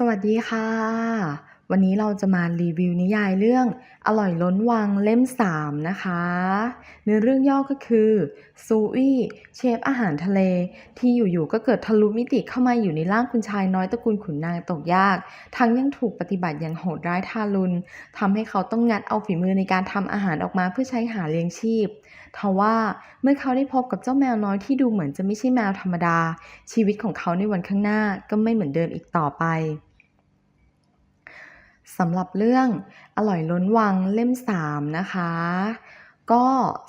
สวัสดีค่ะ วันนี้เราจะมารีวิวนิยายเรื่องอร่อยล้นวังเล่ม 3 นะคะเนื้อเรื่องย่อก็คือซูอี้เชฟอาหารทะเล ที่อยู่ๆก็เกิดทะลุมิติเข้ามาอยู่ในร่างคุณชายน้อยตระกูลขุนนางตกยาก ทั้งยังถูกปฏิบัติอย่างโหดร้ายทารุณทำให้เขาต้องงัดเอาฝีมือในการทำอาหารออกมาเพื่อใช้หาเลี้ยงชีพทว่าเมื่อเขาได้พบกับเจ้าแมวน้อยที่ดูเหมือนจะไม่ใช่แมวธรรมดา ชีวิตของเขาในวันข้างหน้าก็ไม่เหมือนเดิมอีกต่อไป สำหรับเรื่องอร่อยล้นวังเล่ม 3 นะคะ ก็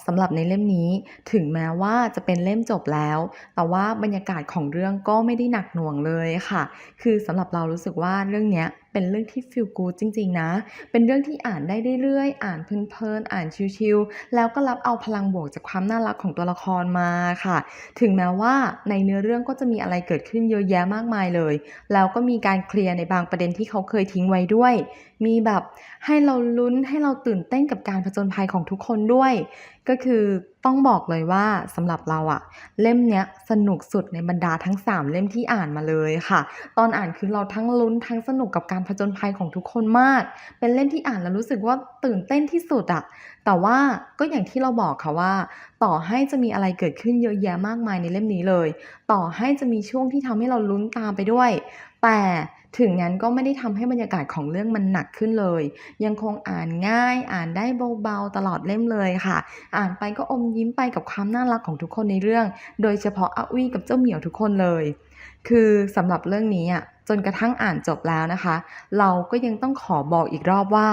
สำหรับในเล่มนี้ถึงแม้ว่าจะเป็นเล่มจบแล้ว แต่ว่าบรรยากาศของเรื่องก็ไม่ได้หนักหน่วงเลยค่ะ คือสำหรับเรารู้สึกว่าเรื่องเนี้ยเป็นเรื่องที่ฟีลกูจริง ๆ นะ เป็นเรื่องที่อ่านได้เรื่อยๆ อ่านเพลินๆ อ่านชิลๆแล้วก็รับเอาพลังบวกจากความน่ารักของตัวละครมาค่ะ ถึงแม้ว่าในเนื้อเรื่องก็จะมีอะไรเกิดขึ้นเยอะแยะมากมายเลย แล้วก็มีการเคลียร์ในบางประเด็นที่เขาเคยทิ้งไว้ด้วย มีแบบให้เราลุ้นให้เราตื่นเต้นกับการผจญภัยของทุกคนด้วย ก็คือ ต้องบอกเลยว่าสำหรับเราอะเล่มเนี้ยสนุกสุดในบรรดาทั้ง 3 เล่มที่อ่านมาเลยค่ะ ตอนอ่านคือเราทั้งลุ้นทั้งสนุกกับการผจญภัยของทุกคนมาก เป็นเล่มที่อ่านแล้วรู้สึกว่าตื่นเต้นที่สุดอะแต่ว่าก็อย่างที่เราบอกค่ะว่า ต่อให้จะมีอะไรเกิดขึ้นเยอะแยะมากมายในเล่มนี้เลย ต่อให้จะมีช่วงที่ทำให้เราลุ้นตามไปด้วย แต่ ถึงงั้นก็ไม่ได้ทำให้บรรยากาศของเรื่องมันหนักขึ้นเลย ยังคงอ่านง่ายอ่านได้เบาๆตลอดเล่มเลยค่ะ อ่านไปก็อมยิ้มไปกับความน่ารักของทุกคนในเรื่อง โดยเฉพาะอาวี่กับเจ้าเหมียวทุกคนเลย คือสำหรับเรื่องนี้อะจนกระทั่งอ่านจบแล้วนะคะ เราก็ยังต้องขอบอกอีกรอบว่า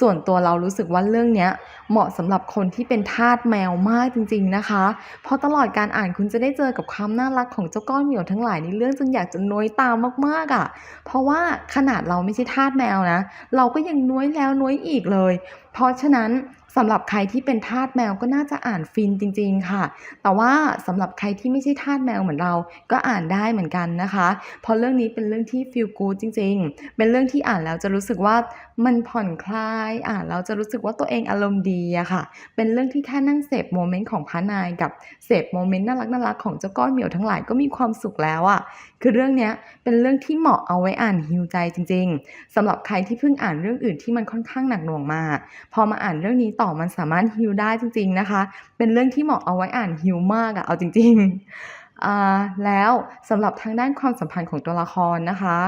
ส่วนตัวเรารู้สึกว่าเรื่องนี้เหมาะสำหรับคนที่เป็นทาสแมวมากจริง ๆนะคะ เพราะตลอดการอ่านคุณจะได้เจอกับความน่ารักของเจ้าก้อนเหมียวทั้งหลายในเรื่องจนอยากจะน้อยตามมากๆอะ่ะ เพราะว่าขนาดเราไม่ใช่ทาสแมวนะ เราก็ยังน้อยแล้วน้อยอีกเลย เพราะฉะนั้น สำหรับใครที่เป็นทาสแมวก็น่าจะอ่านฟินจริง ๆ ค่ะ แต่ว่าสำหรับใครที่ไม่ใช่ทาสแมวเหมือนเราก็อ่านได้เหมือนกันนะคะ เพราะเรื่องนี้เป็นเรื่องที่ฟีลกู d จริง ๆ เป็นเรื่องที่อ่านแล้วจะรู้สึกว่ามันผ่อนคลายอ่านแล้วจะรู้สึกว่าตัวเองอารมณ์ดีอะค่ะ เป็นเรื่องที่แค่นั่งเสพโมเมนต์ของพระนายกับเสพโมเมนต์น่ารักน่ารักๆของเจ้าก้อนเหมียวทั้งหลายก็มีความสุขแล้วอะคือเรื่องนี้เป็นเรื่องที่เหมาะเอาไว้อ่านฮิวใจจริง ๆสำหรับใครที่เพิ่งอ่านเรื่องอื่นที่มันค่อนข้างหนักหน่วงมา พอมาอ่านเรื่องนี้ต่อมันสามารถฮิวได้จริง ๆนะคะ เป็นเรื่องที่เหมาะเอาไว้อ่านฮิวมากอะเอาจริงๆแล้วสำหรับทางด้านความสัมพันธ์ของตัวละครนะคะ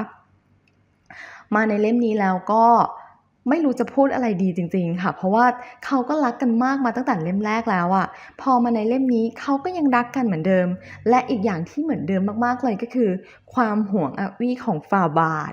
มาในเล่มนี้แล้วก็ไม่รู้จะพูดอะไรดีจริง ๆ ค่ะ เพราะว่าเขาก็รักกันมากมาตั้งแต่เล่มแรกแล้วอะพอมาในเล่มนี้เขาก็ยังรักกันเหมือนเดิม และอีกอย่างที่เหมือนเดิมมากๆเลยก็คือ ความห่วงอวี่ของฝ่าบาท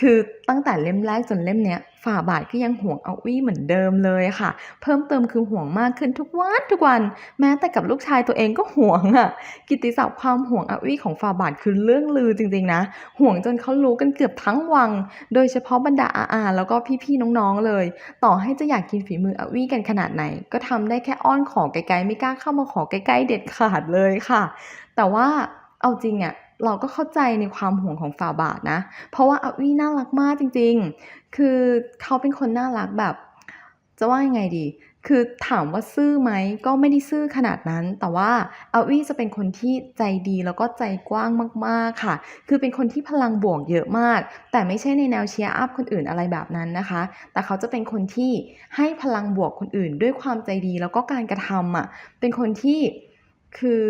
คือตั้งแต่เล่มแรกจนเล่มเนี้ย ฝ่าบาทก็ยังห่วงเอาวี่เหมือนเดิมเลยค่ะ เพิ่มเติมคือห่วงมากขึ้นทุกวันทุกวัน แม้แต่กับลูกชายตัวเองก็ห่วงอะกิตติศัพท์ความห่วงเอาวี่ของฝ่าบาทคือเรื่องลือจริงๆนะ ห่วงจนเขารู้กันเกือบทั้งวัง โดยเฉพาะบรรดาอาๆแล้วก็พี่ๆน้องๆเลย ต่อให้จะอยากกินฝีมือเอาวี่กันขนาดไหน ก็ทำได้แค่อ้อนขอไกลๆไม่กล้าเข้ามาขอใกล้ๆเด็ดขาดเลยค่ะ แต่ว่าเอาจริงอะ เราก็เข้าใจในความห่วงของฝ่าบาทนะ เพราะว่าอาวี่น่ารักมากจริง ๆ คือเขาเป็นคนน่ารักแบบ จะว่ายังไงดี คือถามว่าซื่อไหมก็ไม่ได้ซื่อขนาดนั้น แต่ว่าอาวี่จะเป็นคนที่ใจดีแล้วก็ใจกว้างมากๆค่ะ คือเป็นคนที่พลังบวกเยอะมาก แต่ไม่ใช่ในแนวเชียร์อัพคนอื่นอะไรแบบนั้นนะคะ แต่เขาจะเป็นคนที่ให้พลังบวกคนอื่น ด้วยความใจดีแล้วก็การกระทำอะ เป็นคนที่คือ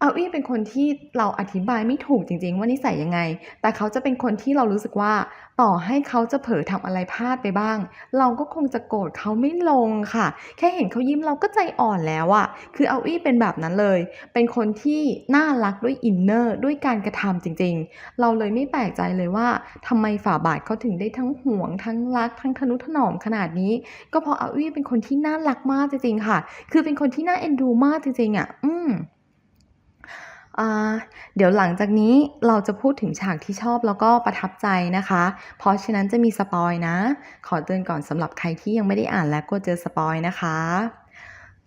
เอาวี่เป็นคนที่เราอธิบายไม่ถูกจริง ๆ ว่านิสัยยังไง แต่เขาจะเป็นคนที่เรารู้สึกว่า ต่อให้เขาจะเผลอทำอะไรพลาดไปบ้าง เราก็คงจะโกรธเขาไม่ลงค่ะ แค่เห็นเขายิ้มเราก็ใจอ่อนแล้วอะคือเอาวี่เป็นแบบนั้นเลย เป็นคนที่น่ารักด้วยอินเนอร์ด้วยการกระทำจริง ๆ เราเลยไม่แปลกใจเลยว่าทำไมฝ่าบาทเขาถึงได้ทั้งห่วง ทั้งรัก ทั้งทนุถนอมขนาดนี้ ก็เพราะเอาวี่เป็นคนที่น่ารักมากจริงๆค่ะ คือเป็นคนที่น่าเอ็นดูมากจริงๆอะอืม เดี๋ยวหลังจากนี้เราจะพูดถึงฉากที่ชอบแล้วก็ประทับใจนะคะ เพราะฉะนั้นจะมีสปอยนะ ขอเตือนก่อนสำหรับใครที่ยังไม่ได้อ่านและกลัวเจอสปอยนะคะ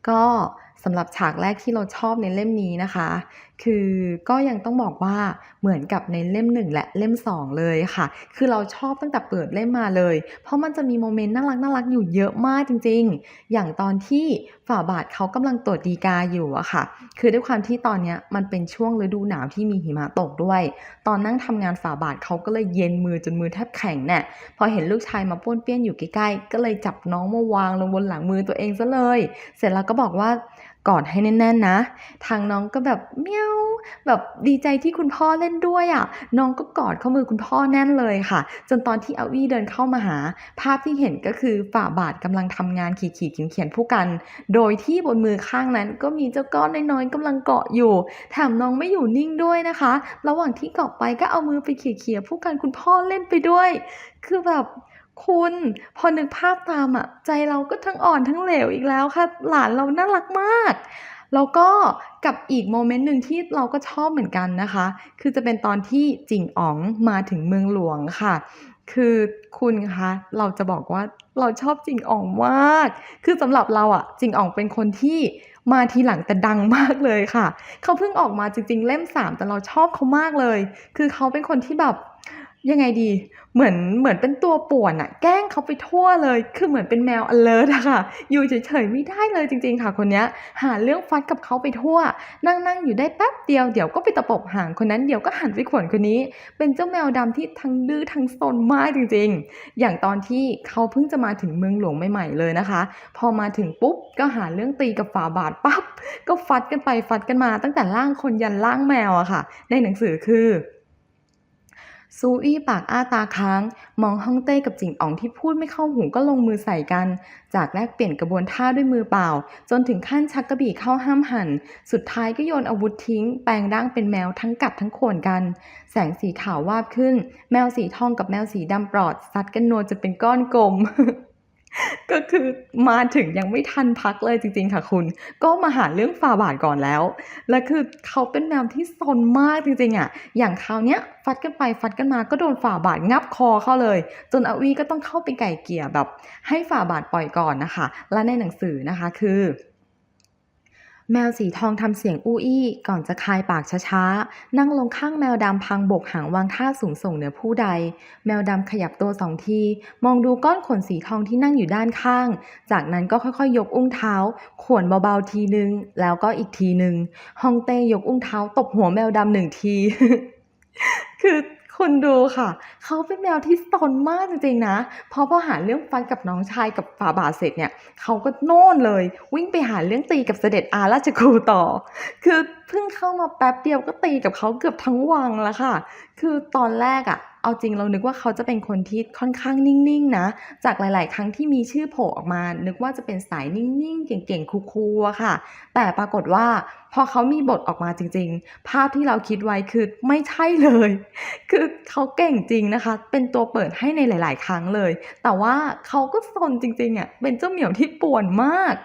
ก็ สำหรับฉากแรกที่เราชอบในเล่มนี้นะคะ คือก็ยังต้องบอกว่าเหมือนกับในเล่ม1และเล่ม2เลยค่ะ คือเราชอบตั้งแต่เปิดเล่มมาเลย เพราะมันจะมีโมเมนต์น่ารักๆอยู่เยอะมากจริง ๆ อย่างตอนที่ฝ่าบาทเขากำลังตรวจฎีกาอยู่อะค่ะ คือด้วยความที่ตอนเนี้ยมันเป็นช่วงฤดูหนาวที่มีหิมะตกด้วย ตอนนั่งทำงานฝ่าบาทเขาก็เลยเย็นมือจนมือแทบแข็งแน่ะพอเห็นลูกชายมาป้วนเปี้ยนอยู่ใกล้ๆ ก็เลยจับน้องมาวางลงบนหลังมือตัวเองซะเลย เสร็จแล้วก็บอกว่า กอดให้แน่นๆนะ ทางน้องก็แบบเมียวแบบดีใจที่คุณพ่อเล่นด้วยอะน้องก็กอดเข้ามือคุณพ่อแน่นเลยค่ะ จนตอนที่อวี่เดินเข้ามาหา ภาพที่เห็นก็คือฝ่าบาทกำลังทำงานขีดๆเขียนๆผู้กัน โดยที่บนมือข้างนั้นก็มีเจ้าก้อนน้อยๆกำลังเกาะอยู่ แถมน้องไม่อยู่นิ่งด้วยนะคะ ระหว่างที่เกาะไปก็เอามือไปเขี่ยๆผู้กันคุณพ่อเล่นไปด้วย คือแบบ คุณพอนึกภาพตามอะใจเราก็ทั้งอ่อนทั้งเหลวอีกแล้วค่ะ หลานเราน่ารักมาก แล้วก็กับอีกโมเมนต์หนึ่งที่เราก็ชอบเหมือนกันนะคะ คือจะเป็นตอนที่จิงอ๋องมาถึงเมืองหลวงค่ะ คือคุณคะเราจะบอกว่าเราชอบจิงอ๋องมาก คือสำหรับเราอะจิงอ๋องเป็นคนที่มาทีหลังแต่ดังมากเลยค่ะ เขาเพิ่งออกมาจริงๆเล่ม 3 แต่เราชอบเขามากเลย คือเขาเป็นคนที่แบบ ยังไงดี เหมือนเหมือนเป็นตัวป่วนอะแกล้งเขาไปทั่วเลย คือเหมือนเป็นแมวอเลิร์อะค่ะ อยู่เฉยๆไม่ได้เลยจริงๆค่ะ คนเนี้ยหาเรื่องฟัดกับเขาไปทั่ว นั่งๆอยู่ได้แป๊บเดียวเดี๋ยวก็ไปตะปบหางคนนั้นเดี๋ยวก็หันไปขวนคนนี้ เป็นเจ้าแมวดำที่ทั้งดื้อทั้งซนมากจริงๆ อย่างตอนที่เขาเพิ่งจะมาถึงเมืองหลวงใหม่ๆเลยนะคะ พอมาถึงปุ๊บก็หาเรื่องตีกับฝาบาทปั๊บก็ฟัดกันไปฟัดกันมาตั้งแต่ร่างคนยันร่างแมวอะค่ะ ในหนังสือคือ ซูอี้ปากอ้าตาค้าง มองฮ่องเต้กับจิงอ๋องที่พูดไม่เข้าหูก็ลงมือใส่กัน จากแลกเปลี่ยนกระบวนท่าด้วยมือเปล่า จนถึงขั้นชักกระบี่เข้าห้ามหัน สุดท้ายก็โยนอาวุธทิ้ง แปลงร่างเป็นแมวทั้งกัดทั้งโขนกัน แสงสีขาววาบขึ้น แมวสีทองกับแมวสีดำปลอดซัดกันนัวจนเป็นก้อนกลม ก็คือมาถึงยังไม่ทันพักเลยจริง ๆ ค่ะคุณ ก็มาหาเรื่องฟาบาทก่อนแล้ว และคือเขาเป็นแมวที่ซนมากจริงๆอะอย่างคราวเนี้ยฟัดกันไปฟัดกันมาก็โดนฝ่าบาทงับคอเข้าเลย จนอวีก็ต้องเข้าไปไก่เกี่ยแบบ ให้ฝ่าบาทปล่อยก่อนนะคะ และในหนังสือนะคะคือ แมวสีทองทำเสียงอู้อี้ก่อนจะคายปากช้าๆ นั่งลงข้างแมวดำพังบกหางวางท่าสูงส่งเหนือผู้ใด แมวดำขยับตัวสองที มองดูก้อนขนสีทองที่นั่งอยู่ด้านข้าง จากนั้นก็ค่อยๆ ยกอุ้งเท้า ขวนเบาๆทีนึง แล้วก็อีกทีนึง ฮองเต้ยกอุ้งเท้าตบหัวแมวดำหนึ่งที คือ คุณดูค่ะ เขาเป็นแมวที่ซนมากจริงๆนะ พอพอหาเรื่องฟันกับน้องชายกับฝาบาทเสร็จเนี่ย เขาก็โน่นเลย วิ่งไปหาเรื่องตีกับเสด็จอาราชครูต่อ คือ เพิ่งเข้ามาแป๊บเดียวก็ตีกับเขาเกือบทั้งวังแล้วค่ะ คือตอนแรกอะเอาจริงเรานึกว่าเขาจะเป็นคนที่ค่อนข้างนิ่งๆนะ จากหลาย ๆ ครั้งที่มีชื่อโผล่ออกมา นึกว่าจะเป็นสายนิ่งๆ เก่งๆ คูลๆค่ะ แต่ปรากฏว่าพอเขามีบทออกมาจริง ๆ ภาพที่เราคิดไว้คือไม่ใช่เลย คือเขาเก่งจริงนะคะ เป็นตัวเปิดให้ในหลาย ๆ ครั้งเลย แต่ว่าเขาก็ซนจริงๆอะเป็นเจ้าเหมียวที่ป่วนมาก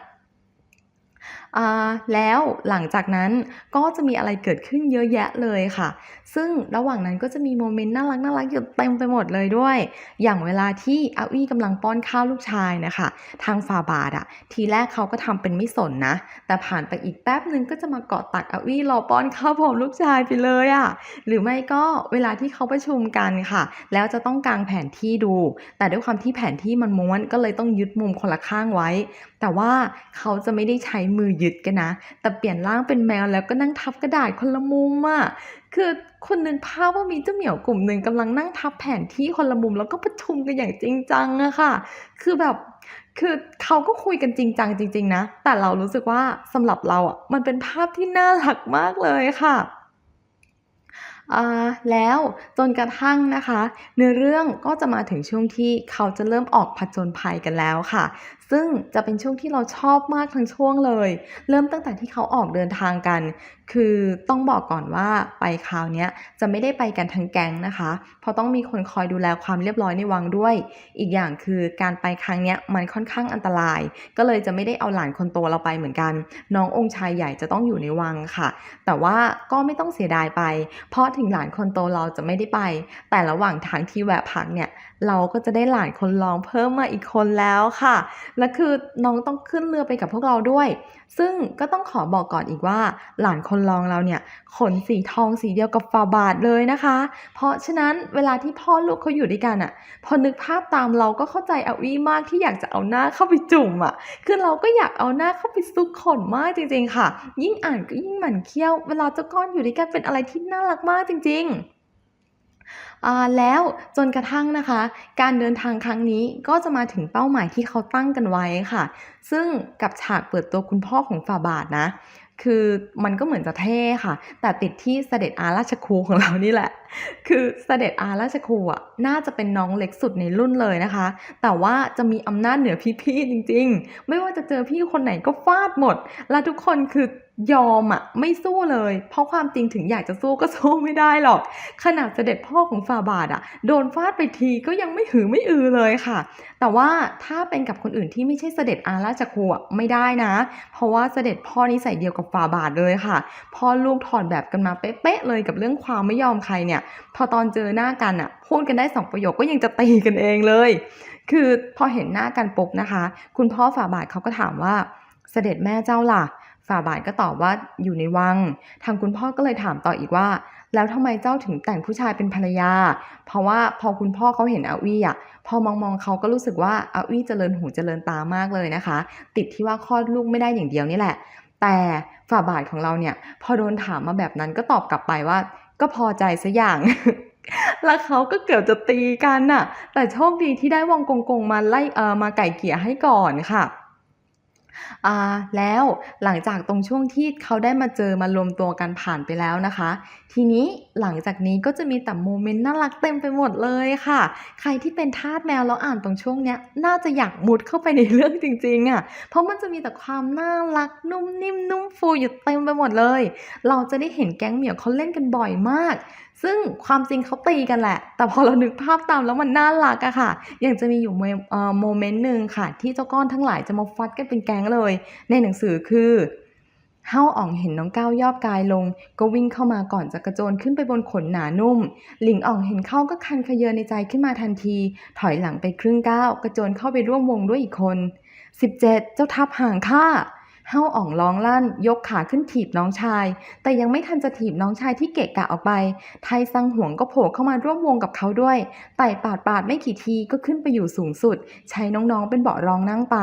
แล้วหลังจากนั้นก็จะมีอะไรเกิดขึ้นเยอะแยะเลยค่ะ ซึ่งระหว่างนั้นก็จะมีโมเมนต์น่ารักๆอยู่เต็มไปหมดเลยด้วย อย่างเวลาที่อาวี่กำลังป้อนข้าวลูกชายนะคะ ทางฝาบาทอะทีแรกเขาก็ทำเป็นไม่สนนะ แต่ผ่านไปอีกแป๊บหนึ่งก็จะมาเกาะตักอาวี่รอป้อนข้าวพร้อมลูกชายไปเลยอะหรือไม่ก็เวลาที่เขาประชุมกันค่ะ แล้วจะต้องกางแผนที่ดู แต่ด้วยความที่แผนที่มันม้วนก็เลยต้องยึดมุมคนละข้างไว้ แต่ว่าเขาจะไม่ได้ใช้มือยึดกันนะ แต่เปลี่ยนร่างเป็นแมวแล้วก็นั่งทับกระดาษคนละมุมอะคือคุณนึกภาพว่ามีเจ้าเหมียวกลุ่มหนึ่งกำลังนั่งทับแผนที่คนละมุมแล้วก็ประชุมกันอย่างจริงจังอะค่ะ คือแบบคือเขาก็คุยกันจริงจังจริง ๆ นะ แต่เรารู้สึกว่าสำหรับเราอะมันเป็นภาพที่น่ารักมากเลยค่ะแล้วจนกระทั่งนะคะ เนื้อเรื่องก็จะมาถึงช่วงที่เขาจะเริ่มออกผจญภัยกันแล้วค่ะซึ่งจะเป็นช่วงที่เราชอบมากทั้งช่วงเลย เริ่มตั้งแต่ที่เขาออกเดินทางกัน คือต้องบอกก่อนว่าไปคราวนี้จะไม่ได้ไปกันทั้งแก๊งนะคะ เพราะต้องมีคนคอยดูแลความเรียบร้อยในวังด้วย อีกอย่างคือการไปครั้งนี้มันค่อนข้างอันตราย ก็เลยจะไม่ได้เอาหลานคนโตเราไปเหมือนกัน น้ององค์ชายใหญ่จะต้องอยู่ในวังค่ะ แต่ว่าก็ไม่ต้องเสียดายไป เพราะถึงหลานคนโตเราจะไม่ได้ไป แต่ระหว่างทางที่แวะพักเนี่ย เราก็จะได้หลานคนรองเพิ่มมาอีกคนแล้วค่ะ และคือน้องต้องขึ้นเรือไปกับพวกเราด้วย ซึ่งก็ต้องขอบอกก่อนอีกว่า หลานคนรองเราเนี่ยขนสีทองสีเดียวกับฝาบาทเลยนะคะ เพราะฉะนั้นเวลาที่พ่อลูกเขาอยู่ด้วยกันอะพอนึกภาพตามเราก็เข้าใจอาวี่มากที่อยากจะเอาหน้าเข้าไปจุ่มอะคือเราก็อยากเอาหน้าเข้าไปซุกขนมากจริง ๆ ค่ะ ยิ่งอ่านก็ยิ่งหมั่นเคี้ยว เวลาเจ้าก้อนอยู่ด้วยกันเป็นอะไรที่น่ารักมากจริง ๆ แล้วจนกระทั่งนะคะ การเดินทางครั้งนี้ก็จะมาถึงเป้าหมายที่เขาตั้งกันไว้ค่ะ ซึ่งกับฉากเปิดตัวคุณพ่อของฝ่าบาทนะ คือมันก็เหมือนจะเท่ค่ะ แต่ติดที่เสด็จอาราชครูของเรานี่แหละ คือเสด็จอาราชครูอะน่าจะเป็นน้องเล็กสุดในรุ่นเลยนะคะ แต่ว่าจะมีอำนาจเหนือพี่ๆจริง ๆ ไม่ว่าจะเจอพี่คนไหนก็ฟาดหมด และทุกคนคือ ยอมอะไม่สู้เลย เพราะความจริงถึงอยากจะสู้ก็สู้ไม่ได้หรอก ขนาดเสด็จพ่อของฝ่าบาทอะโดนฟาดไปทีก็ยังไม่หือไม่อือเลยค่ะ แต่ว่าถ้าเป็นกับคนอื่นที่ไม่ใช่เสด็จอาราชครูอะไม่ได้นะ เพราะว่าเสด็จพ่อนิสัยเดียวกับฝ่าบาทเลยค่ะ พ่อลูกถอดแบบกันมาเป๊ะๆเลยกับเรื่องความไม่ยอมใครเนี่ย พอตอนเจอหน้ากันอะพูดกันได้สองประโยคก็ยังจะตีกันเองเลย คือพอเห็นหน้ากันปุ๊บนะคะ คุณพ่อฝ่าบาทเขาก็ถามว่าเสด็จแม่เจ้าล่ะ ฝ่าบาทก็ตอบว่าอยู่ในวัง ทางคุณพ่อก็เลยถามต่ออีกว่า แล้วทำไมเจ้าถึงแต่งผู้ชายเป็นภรรยา เพราะว่าพอคุณพ่อเขาเห็นอาวี่อะ พอมองมองเขาก็รู้สึกว่าอาวี่เจริญหูเจริญตามากเลยนะคะ ติดที่ว่าคลอดลูกไม่ได้อย่างเดียวนี่แหละ แต่ฝ่าบาทของเราเนี่ย พอโดนถามมาแบบนั้นก็ตอบกลับไปว่า ก็พอใจซะอย่างแล้วเขาก็เกือบจะตีกันน่ะ แต่โชคดีที่ได้วงกงกงมาไล่เออมาไก่เกี่ยให้ก่อนค่ะ แล้วหลังจากตรงช่วงที่เขาได้มาเจอมารวมตัวกันผ่านไปแล้วนะคะ ทีนี้หลังจากนี้ก็จะมีแต่โมเมนต์น่ารักเต็มไปหมดเลยค่ะ ใครที่เป็นทาสแมวแล้วอ่านตรงช่วงเนี้ยน่าจะอยากมุดเข้าไปในเรื่องจริงๆอะเพราะมันจะมีแต่ความน่ารักนุ่มนิ่มนุ่มฟูอยู่เต็มไปหมดเลย เราจะได้เห็นแก๊งเหมียวเขาเล่นกันบ่อยมาก ซึ่งความจริงเขาตีกันแหละ แต่พอเรานึกภาพตามแล้วมันน่ารักอะค่ะ อย่างจะมีอยู่โมเมนต์หนึ่งค่ะ ที่เจ้าก้อนทั้งหลายจะมาฟัดกันเป็นแก๊งเลย ในหนังสือคือเฮาอ่องเห็นน้องก้าวยอบกายลง ก็วิ่งเข้ามาก่อนจะกระโจนขึ้นไปบนขนหนานุ่ม หลิงอ่องเห็นเข้าก็คันขยเยอในใจขึ้นมาทันที ถอยหลังไปครึ่งก้าวกระโจนเข้าไปร่วมวงด้วยอีกคน 17 เจ้าทับห่างข้า เฮาอ่องร้องลั่น ยกขาขึ้นถีบน้องชาย แต่ยังไม่ทันจะถีบน้องชายที่เกะกะออกไป ไทยซังหวงก็โผล่เข้ามาร่วมวงกับเขาด้วย ไต่ปาดปาดไม่กี่ทีก็ขึ้นไปอยู่สูงสุด ใช้น้องๆเป็นเบาะรองนั่งไป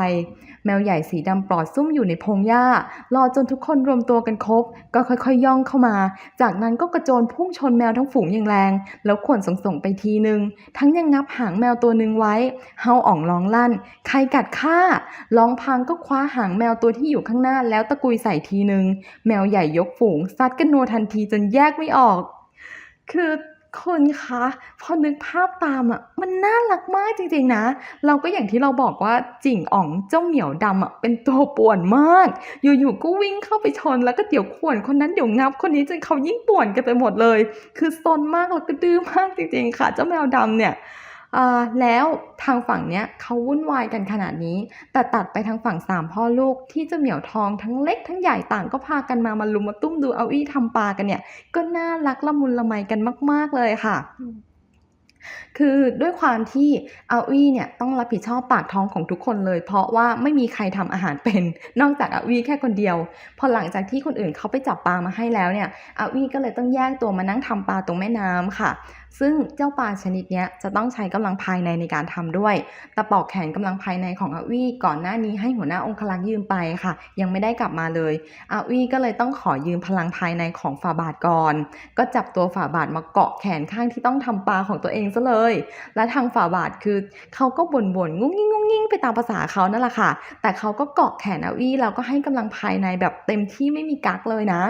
แมวใหญ่สีดำปลอดซุ่มอยู่ในพงหญ้า รอจนทุกคนรวมตัวกันครบ ก็ค่อยๆย่องเข้ามา จากนั้นก็กระโจนพุ่งชนแมวทั้งฝูงอย่างแรง แล้วขวนส่งๆไปทีนึง ทั้งยังงับหางแมวตัวหนึ่งไว้ เฮาอ่องร้องลั่น ใครกัดข้าร้องพังก็คว้าหางแมวตัวที่อยู่ข้างหน้าแล้วตะกุยใส่ทีนึง แมวใหญ่ยกฝูงซัดกันนัวทันทีจนแยกไม่ออก คือคุณคะพอนึกภาพตามอะมันน่ารักมากจริงๆนะ เราก็อย่างที่เราบอกว่าจิ่งอ่องเจ้าเหมียวดำอะเป็นตัวป่วนมาก อยู่ๆก็วิ่งเข้าไปชนแล้วก็เดี๋ยวข่วนคนนั้นเดี๋ยวงับคนนี้จนเขายิ่งป่วนกันไปหมดเลย คือซนมากแล้วก็ดื้อมากจริงๆค่ะ เจ้าแมวดำเนี่ย แล้วทางฝั่งเนี้ยเขาวุ่นวายกันขนาดนี้ แต่ตัดไปทางฝั่งสามพ่อลูกที่จะเหมียวทองทั้งเล็กทั้งใหญ่ต่างก็พากันมามาลุมมาตุ้มดูเอาอี้ทำปลากันเนี่ย ก็น่ารักละมุนละไมกันมาก ๆเลยค่ะ คือด้วยความที่อาวี่เนี่ยต้องรับผิดชอบปากท้องของทุกคนเลย เพราะว่าไม่มีใครทำอาหารเป็น นอกจากอาวี่แค่คนเดียว พอหลังจากที่คนอื่นเขาไปจับปลามาให้แล้วเนี่ยอาวี่ก็เลยต้องแยกตัวมานั่งทำปลาตรงแม่น้ำค่ะ ซึ่งเจ้าปลาชนิดนี้จะต้องใช้กำลังภายในในการทำด้วยตะปอกแขนกำลังภายในของอาวี่ก่อนหน้านี้ให้หัวหน้าองคลักษ์ยืมไปค่ะ ยังไม่ได้กลับมาเลยอาวี่ก็เลยต้องขอยืมพลังภายในของฝาบาทก่อน ก็จับตัวฝาบาทมาเกาะแขนข้างที่ต้องทำปลาของตัวเองซะเลย และทางฝ่าบาทคือเขาก็บ่นบ่นๆงุ้งงิ้งงุ้งงิ้งไปตามภาษาเขานั่นแหละค่ะ แต่เขาก็เกาะแขนอาวี่แล้วก็ให้กำลังภายในแบบเต็มที่ไม่มีกักเลยนะ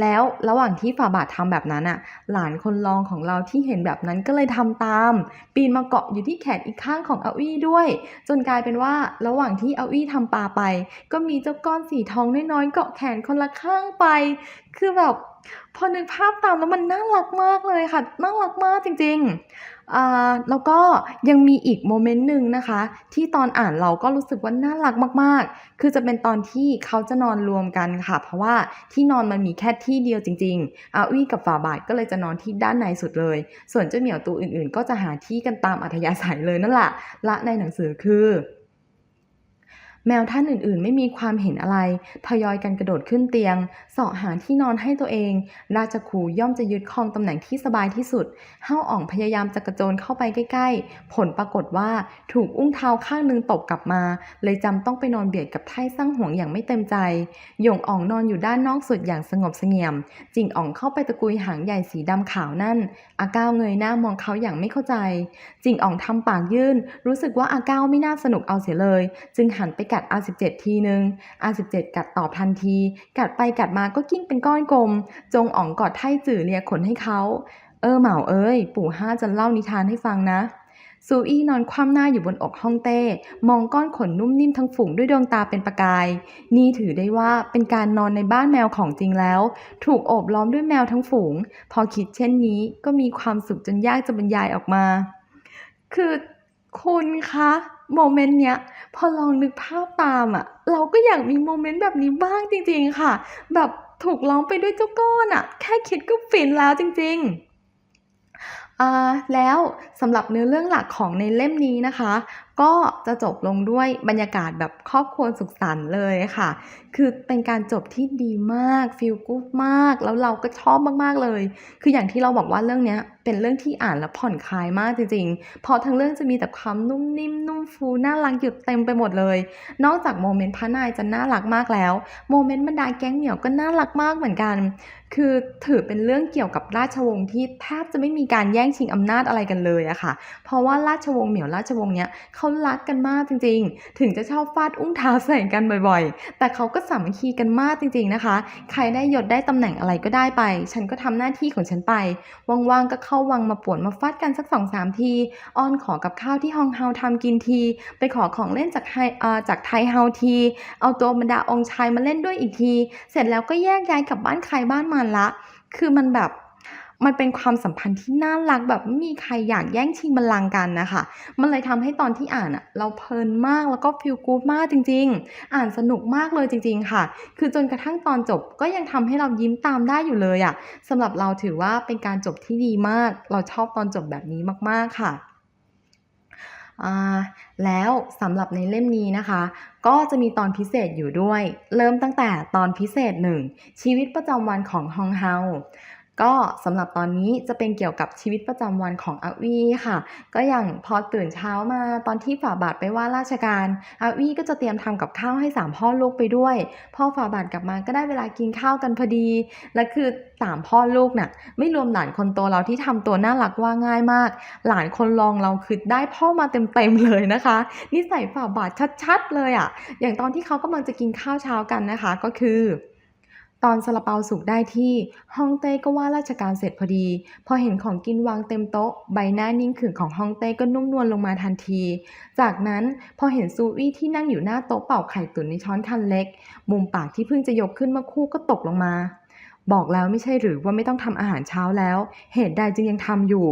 แล้วระหว่างที่ฝ่าบาททำแบบนั้นอะ หลานคนรองของเราที่เห็นแบบนั้นก็เลยทำตาม ปีนมาเกาะอยู่ที่แขนอีกข้างของอาวี่ด้วย จนกลายเป็นว่าระหว่างที่อาวี่ทำปลาไป ก็มีเจ้าก้อนสีทองน้อยๆเกาะแขนคนละข้างไป คือแบบ พอนึกภาพตามแล้วมันน่ารักมากเลยค่ะ น่ารักมากจริงๆอ่าแล้วก็ยังมีอีกโมเมนต์หนึ่งนะคะ ที่ตอนอ่านเราก็รู้สึกว่าน่ารักมากๆ คือจะเป็นตอนที่เขาจะนอนรวมกันค่ะ เพราะว่าที่นอนมันมีแค่ที่เดียวจริงๆอาวี่กับฝาบาทก็เลยจะนอนที่ด้านในสุดเลย ส่วนเจ้าเหมียวตัวอื่นๆ ก็จะหาที่กันตามอัธยาศัยเลยนั่นแหละละในหนังสือคือ แมวท่านอื่นๆ ไม่มีความเห็นอะไร ทยอยกันกระโดดขึ้นเตียงเสาะหาที่นอนให้ตัวเอง ราชครูย่อมจะยึดครองตำแหน่งที่สบายที่สุดเฮ้าอ่องพยายามจะกระโจนเข้าไปใกล้ๆ ผลปรากฏว่าถูกอุ้งเท้าข้างหนึ่งตบกลับมา เลยจำต้องไปนอนเบียดกับไท่ซั่งห่วงอย่างไม่เต็มใจ หยงอ่องนอนอยู่ด้านนอกสุดอย่างสงบเสงี่ยม จิงอ่องเข้าไปตะกุยหางใหญ่สีดำขาวนั่น อาก้าวเงยหน้ามองเขาอย่างไม่เข้าใจ จิงอ่องทำปากยื่น รู้สึกว่าอาก้าวไม่น่าสนุกเอาเสียเลย จึงหันไปกัดอาสิบเจ็ดทีนึงอาสิบเจ็ดกัดตอบทันที กัดไปกัดมาก็กิ้งเป็นก้อนกลม จงอ่องกอดไท่จื่อเลียขนให้เขา เออเหมาเอ้ย ปู่ห้าจะเล่านิทานให้ฟังนะซูอี้นอนคว่ำหน้าอยู่บนอกฮ่องเต้ มองก้อนขนนุ่มนิ่มทั้งฝูงด้วยดวงตาเป็นประกาย นี่ถือได้ว่าเป็นการนอนในบ้านแมวของจริงแล้ว ถูกโอบล้อมด้วยแมวทั้งฝูง พอคิดเช่นนี้ก็มีความสุขจนยากจะบรรยายออกมา คือคุณคะ โมเมนต์เนี้ยพอลองนึกภาพตามอะเราก็อยากมีโมเมนต์แบบนี้บ้างจริงๆค่ะ แบบถูกล้องไปด้วยเจ้าก้อนอะแค่คิดก็ฟินแล้วจริงๆอ่าแล้วสำหรับเนื้อเรื่องหลักของในเล่มนี้นะคะ ก็จะจบลงด้วยบรรยากาศแบบครอบครัวสุขสันต์เลยค่ะ คือเป็นการจบที่ดีมากฟีลกู๊ดมาก แล้วเราก็ชอบมากๆเลย คืออย่างที่เราบอกว่าเรื่องนี้เป็นเรื่องที่อ่านแล้วผ่อนคลายมากจริงๆเพราะทั้งเรื่องจะมีแต่ความนุ่มนิ่มนุ่มฟูน่ารักอยู่เต็มไปหมดเลย นอกจากโมเมนต์พระนายจะน่ารักมากแล้วโมเมนต์บรรดาแก๊งเหมียวก็น่ารักมากเหมือนกัน คือถือเป็นเรื่องเกี่ยวกับราชวงศ์ที่แทบจะไม่มีการแย่งชิงอำนาจอะไรกันเลยอะค่ะ เพราะว่าราชวงศ์เหมียวราชวงศ์เนี้ยเขารักกันมากจริง ๆ ถึงจะชอบฟาดอุ้งเท้าใส่กันบ่อยๆ แต่เขาก็สามัคคีกันมากจริง ๆนะคะ ใครได้ยศได้ตำแหน่งอะไรก็ได้ไป ฉันก็ทำหน้าที่ของฉันไป ว่างๆ ก็เข้าวังมาป่วนมาฟาดกันสักสองสามที อ้อนขอกับข้าวที่ฮองเฮาทำกินที ไปขอของเล่นจากไฮจากไทยเฮาที เอาตัวบรรดาองค์ชายมาเล่นด้วยอีกที เสร็จแล้วก็แยกย้ายกลับบ้านใครบ้านมันละ คือมันแบบ มันเป็นความสัมพันธ์ที่น่ารักแบบไม่มีใครอยากแย่งชิงบัลลังก์กันนะคะ มันเลยทำให้ตอนที่อ่านอะเราเพลินมากแล้วก็ฟีลกู๊ดมากจริง ๆ อ่านสนุกมากเลยจริง ๆ ค่ะ คือจนกระทั่งตอนจบก็ยังทำให้เรายิ้มตามได้อยู่เลยอะสำหรับเราถือว่าเป็นการจบที่ดีมาก เราชอบตอนจบแบบนี้มาก ๆ ค่ะแล้วสำหรับในเล่มนี้นะคะ ก็จะมีตอนพิเศษอยู่ด้วย เริ่มตั้งแต่ตอนพิเศษหนึ่งชีวิตประจำวันของฮองเฮา ก็สำหรับตอนนี้จะเป็นเกี่ยวกับชีวิตประจำวันของอาวีค่ะ ก็อย่างพอตื่นเช้ามาตอนที่ฝ่าบาทไปว่าราชการอาวีก็จะเตรียมทำกับข้าวให้สามพ่อลูกไปด้วย พ่อฝ่าบาทกลับมาก็ได้เวลากินข้าวกันพอดี และคือสามพ่อลูกน่ะไม่รวมหลานคนโตเราที่ทำตัวน่ารักว่าง่ายมาก หลานคนรองเราคือได้พ่อมาเต็มๆเลยนะคะ นิสัยฝ่าบาทชัดๆเลยอะ่ะ อย่างตอนที่เขากำลังจะกินข้าวเช้ากันนะคะก็คือ ตอนซาลาเปาสุกได้ที่ฮ่องเต้ก็ว่าราชการเสร็จพอดี พอเห็นของกินวางเต็มโต๊ะ ใบหน้านิ่งขรึมของฮ่องเต้ก็นุ่มนวลลงมาทันที จากนั้นพอเห็นซูอี้ที่นั่งอยู่หน้าโต๊ะเป่าไข่ตุ๋นในช้อนคันเล็ก มุมปากที่เพิ่งจะยกขึ้นมื่อครู่ก็ตกลงมา บอกแล้วไม่ใช่หรือว่าไม่ต้องทำอาหารเช้าแล้ว เหตุใดจึงยังทำอยู่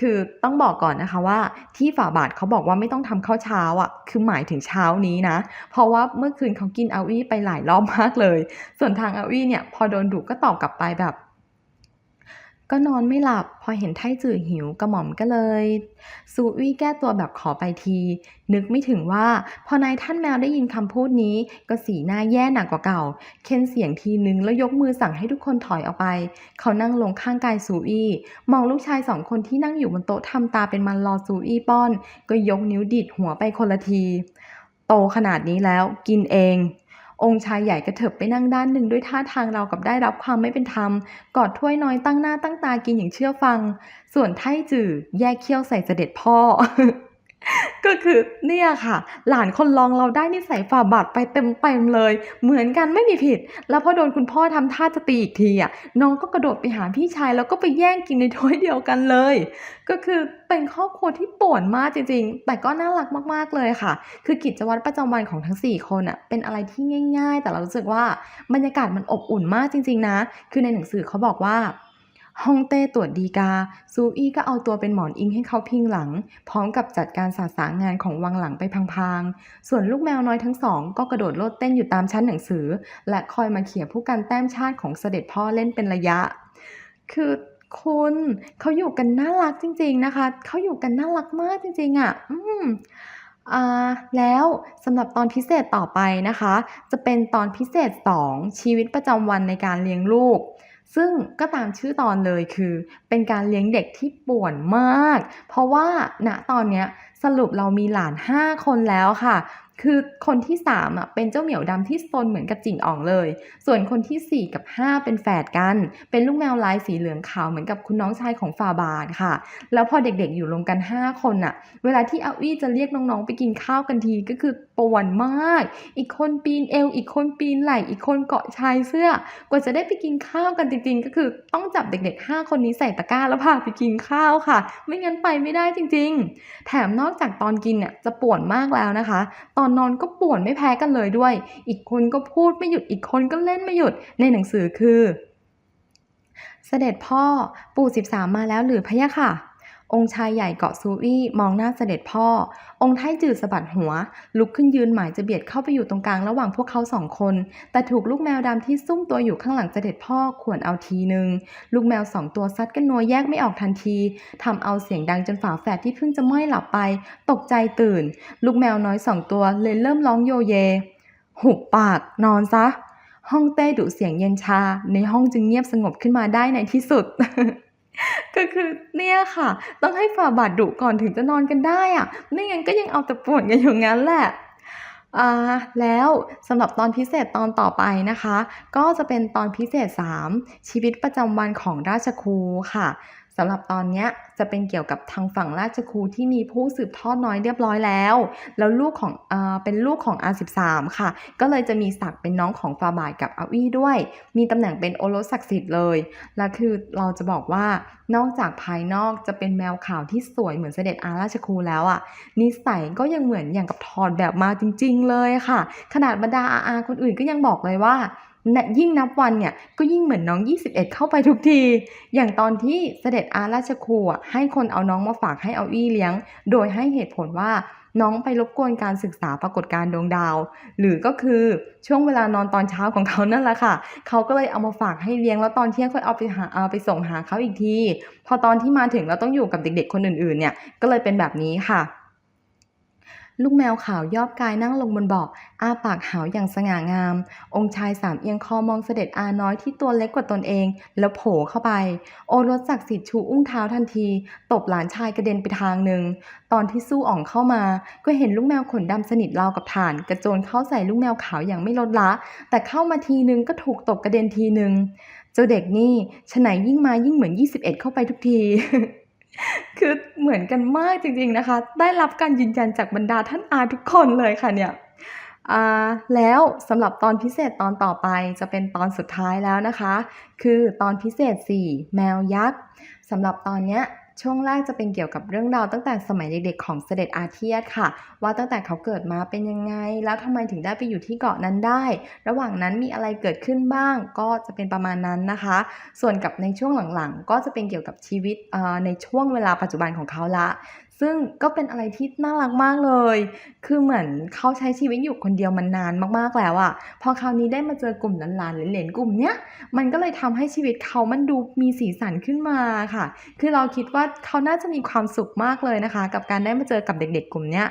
คือต้องบอกก่อนนะคะว่าที่ฝ่าบาทเขาบอกว่าไม่ต้องทำข้าวเช้าอะคือหมายถึงเช้านี้นะ เพราะว่าเมื่อคืนเขากินอาวี่ไปหลายรอบมากเลย ส่วนทางอาวี่เนี่ยพอโดนดุก็ตอบกลับไปแบบ ก็นอนไม่หลับพอเห็นไท่จื่อหิวกระหม่อมก็เลยซูอี้แก้ตัวแบบขอไปที นึกไม่ถึงว่า พอนายท่านแมวได้ยินคำพูดนี้ ก็สีหน้าแย่หนักกว่าเก่า เค้นเสียงทีนึงแล้วยกมือสั่งให้ทุกคนถอยออกไป เขานั่งลงข้างกายซูอี้มองลูกชายสองคนที่นั่งอยู่บนโต๊ะทำตาเป็นมันรอซูอี้ป้อน ก็ยกนิ้วดิดหัวไปคนละที โตขนาดนี้แล้วกินเอง องค์ชายใหญ่กระเถิบไปนั่งด้านหนึ่งด้วยท่าทางเรากับได้รับความไม่เป็นธรรม กอดถ้วยน้อยตั้งหน้าตั้งตากินอย่างเชื่อฟัง ส่วนไท่จื่อแยกเคี้ยวใส่เสด็จพ่อ ก็คือเนี่ยค่ะ หลานคนรองเราได้นิสัยฝ่าบาทไปเต็มๆเลย เหมือนกันไม่มีผิด แล้วพอโดนคุณพ่อทำท่าจะตีอีกทีอะน้องก็กระโดดไปหาพี่ชายแล้วก็ไปแย่งกินในถ้วยเดียวกันเลย ก็คือเป็นครอบครัวที่ป่วนมากจริง ๆ แต่ก็น่ารักมากๆเลยค่ะ คือกิจวัตรประจำวันของทั้ง 4 คนอะเป็นอะไรที่ง่าย ๆ แต่เรารู้สึกว่าบรรยากาศมันอบอุ่นมากจริง ๆ นะ คือในหนังสือเขาบอกว่า ฮ่องเต้ตรวจดีกา ซูอี้ก็เอาตัวเป็นหมอนอิงให้เขาพิงหลัง พร้อมกับจัดการสาสางานของวังหลังไปพลางๆ ส่วนลูกแมวน้อยทั้งสอง ก็กระโดดโลดเต้นอยู่ตามชั้นหนังสือ และคอยมาเขี่ยผู้กันแต้มชาติของเสด็จพ่อเล่นเป็นระยะ คือคุณเขาอยู่กันน่ารักจริง ๆนะคะ เขาอยู่กันน่ารักมากจริง ๆอะ่ะ อืมอ่าแล้วสำหรับตอนพิเศษต่อไปนะคะ จะเป็นตอนพิเศษ 2 ชีวิตประจำวันในการเลี้ยงลูก ซึ่งก็ตามชื่อตอนเลยคือ เป็นการเลี้ยงเด็กที่ป่วนมาก เพราะว่าณตอนเนี้ยสรุปเรามีหลาน 5 คนแล้วค่ะ คือคนที่3อะเป็นเจ้าเหมียวดำที่ซนเหมือนกับจิ่งอ่องเลย ส่วนคนทีสี่ 4 กับ 5 เป็นแฝดกัน เป็นลูกแมวลายสีเหลืองขาวเหมือนกับคุณน้องชายของฟาบาทค่ะ แล้วพอเด็กๆอยู่รวมกัน 5 คนน่ะ เวลาที่อาวี่จะเรียกน้องๆไปกินข้าวกันทีก็คือปวนมาก อีกคนปีนเอว อีกคนปีนไหล่ อีกคนเกาะชายเสื้อ กว่าจะได้ไปกินข้าวกันจริงๆ ก็คือต้องจับเด็ก ๆ 5 คนนี้ใส่ตะกร้าแล้วพาไปกินข้าวค่ะ ไม่งั้นไปไม่ได้จริง ๆ แถมนอกจากตอนกินเนี่ยจะป่วนมากแล้วนะคะ ตอนนอนก็ป่วนไม่แพ้กันเลยด้วย อีกคนก็พูดไม่หยุด อีกคนก็เล่นไม่หยุด ในหนังสือคือ เสด็จพ่อปู่สิบสามมาแล้วหรือพะยะค่ะ องค์ชายใหญ่เกาะซูอี้มองหน้าเสด็จพ่อ องค์ไทจืดสะบัดหัว ลุกขึ้นยืนหมายจะเบียดเข้าไปอยู่ตรงกลางระหว่างพวกเขาสองคน แต่ถูกลูกแมวดำที่ซุ่มตัวอยู่ข้างหลังเสด็จพ่อข่วนเอาทีหนึ่งลูกแมวสองตัวซัดกันนัวแยกไม่ออกทันทีทำเอาเสียงดังจนฝาแฝดที่เพิ่งจะม้อยหลับไป ตกใจตื่น ลูกแมวน้อยสองตัวเลยเริ่มร้องโยเย หุบปากนอนซะ ห้องเต้ดุเสียงเย็นชา ในห้องจึงเงียบสงบขึ้นมาได้ในที่สุด ก็คือเนี่ยค่ะ ต้องให้ฝ่าบาทดุก่อนถึงจะนอนกันได้อะไม่งั้นก็ยังเอาแต่ปวดกันอยู่งั้นแหละอ่าแล้วสำหรับตอนพิเศษตอนต่อไปนะคะ ก็จะเป็นตอนพิเศษ 3 ชีวิตประจำวันของราชครูค่ะ สำหรับตอนนี้จะเป็นเกี่ยวกับทางฝั่งราชครูที่มีผู้สืบทอดน้อยเรียบร้อยแล้ว แล้วลูกของเอ่อเป็นลูกของ R13 ค่ะ ก็เลยจะมีศักดิ์เป็นน้องของฟาบาทกับอาวี่ด้วย มีตำแหน่งเป็นโอรสศักดิ์สิทธิ์เลย และคือเราจะบอกว่านอกจากภายนอกจะเป็นแมวขาวที่สวยเหมือนเสด็จอาราชครูแล้วอะ่ะ นิสัยก็ยังเหมือนอย่างกับถอดแบบมาจริง ๆ เลยค่ะ ขนาดบรรดาอาอาคนอื่นก็ยังบอกเลยว่า ยิ่งนับวันเนี่ยก็ยิ่งเหมือนน้อง 21 เข้าไปทุกที อย่างตอนที่เสด็จอาราชครูอะให้คนเอาน้องมาฝากให้เอาอี้เลี้ยง โดยให้เหตุผลว่าน้องไปรบกวนการศึกษาปรากฏการดวงดาว หรือก็คือช่วงเวลานอนตอนเช้าของเขานั่นแหละค่ะ เขาก็เลยเอามาฝากให้เลี้ยงแล้วตอนเที่ยงค่อยเอาไปหาเอาไปส่งหาเขาอีกที พอตอนที่มาถึงเราต้องอยู่กับเด็กๆคนอื่นๆเนี่ยก็เลยเป็นแบบนี้ค่ะ ลูกแมวขาวยอบกายนั่งลงบนเบาะอ้าปากหาวอย่างสง่างาม องค์ชายสามเอียงคอมองเสด็จอาน้อยที่ตัวเล็กกว่าตนเอง แล้วโผล่เข้าไป โอรสศักดิ์สิทธิ์ชูอุ้งเท้าทันที ตบหลานชายกระเด็นไปทางหนึ่ง ตอนที่สู้อ่องเข้ามา ก็เห็นลูกแมวขนดำสนิทราวกับฐาน กระโจนเข้าใส่ลูกแมวขาวอย่างไม่ลดละ แต่เข้ามาทีนึงก็ถูกตบกระเด็นทีนึงเจ้าเด็กนี่ฉไหนยิ่งมายิ่งเหมือน 21 เข้าไปทุกที คือเหมือนกันมากจริงๆนะคะ ได้รับการยืนยันจากบรรดาท่านอาทุกคนเลยค่ะเนี่ยอ่าแล้วสำหรับตอนพิเศษตอนต่อไปจะเป็นตอนสุดท้ายแล้วนะคะ คือตอนพิเศษ 4 แมวยักษ์สำหรับตอนเนี้ย ช่วงแรกจะเป็นเกี่ยวกับเรื่องราวตั้งแต่สมัยเด็กๆของเสด็จอาเทียสค่ะ ว่าตั้งแต่เขาเกิดมาเป็นยังไง แล้วทำไมถึงได้ไปอยู่ที่เกาะนั้นได้ ระหว่างนั้นมีอะไรเกิดขึ้นบ้าง ก็จะเป็นประมาณนั้นนะคะ ส่วนกับในช่วงหลังๆ ก็จะเป็นเกี่ยวกับชีวิตในช่วงเวลาปัจจุบันของเขาละซึ่งก็เป็นอะไรที่น่ารักมากเลย คือเหมือนเขาใช้ชีวิตอยู่คนเดียวมานนานมากๆแล้วอะพอคราวนี้ได้มาเจอกลุ่มหลานๆเหลนๆกลุ่มเนี้ยมันก็เลยทำให้ชีวิตเขามันดูมีสีสันขึ้นมาค่ะ คือเราคิดว่าเขาน่าจะมีความสุขมากเลยนะคะ กับการได้มาเจอกับเด็ก ๆ กลุ่มเนี้ย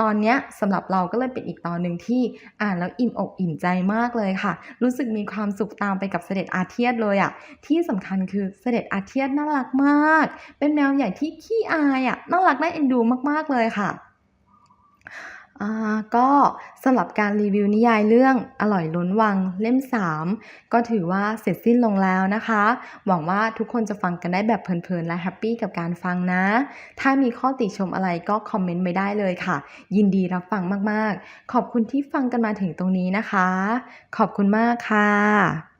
ตอนเนี้ยสำหรับเราก็เลยเป็นอีกตอนหนึ่งที่อ่านแล้วอิ่มอกอิ่มใจมากเลยค่ะ รู้สึกมีความสุขตามไปกับเสด็จอาเทียสเลยอะที่สำคัญคือเสด็จอาเทียสน่ารักมาก เป็นแมวใหญ่ที่ขี้อายอะน่ารักน่าเอ็นดูมากๆเลยค่ะ ก็สำหรับการรีวิวนิยายเรื่องอร่อยล้นวังเล่ม 3 ก็ถือว่าเสร็จสิ้นลงแล้วนะคะ หวังว่าทุกคนจะฟังกันได้แบบเพลินๆ และแฮปปี้กับการฟังนะ ถ้ามีข้อติชมอะไรก็คอมเมนต์ไว้ได้เลยค่ะ ยินดีรับฟังมากๆ ขอบคุณที่ฟังกันมาถึงตรงนี้นะคะ ขอบคุณมากค่ะ